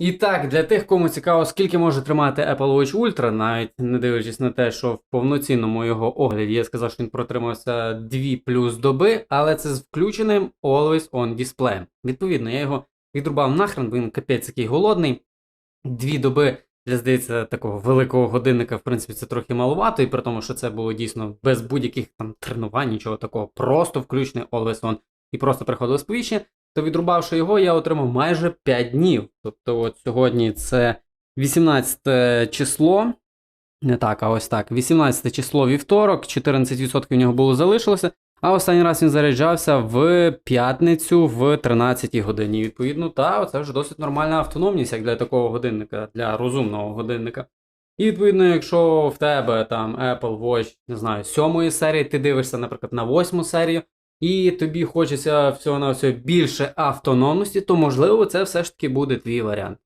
І так, для тих, кому цікаво, скільки може тримати Apple Watch Ultra, навіть не дивлячись на те, що в повноцінному його огляді я сказав, що він протримався 2 плюс доби, але це з включеним Always On дисплеєм. Відповідно, я його відрубав нахрен, бо він капець який голодний. Дві доби для здається такого великого годинника, в принципі, це трохи маловато, і при тому, що це було дійсно без будь-яких там тренувань, нічого такого, просто включений Always On і просто приходило сповіщення, то відрубавши його, я отримав майже 5 днів. Тобто, от сьогодні це 18 число. Не так, а ось так. 18 число вівторок, 14% в нього було залишилося. А останній раз він заряджався в п'ятницю в 13 годині. Відповідно, та це вже досить нормальна автономність, як для такого годинника, для розумного годинника. І відповідно, якщо в тебе там Apple Watch, не знаю, сьомої серії, ти дивишся, наприклад, на восьму серію, і тобі хочеться всього на всього більше автономності, то можливо це все ж таки буде твій варіант.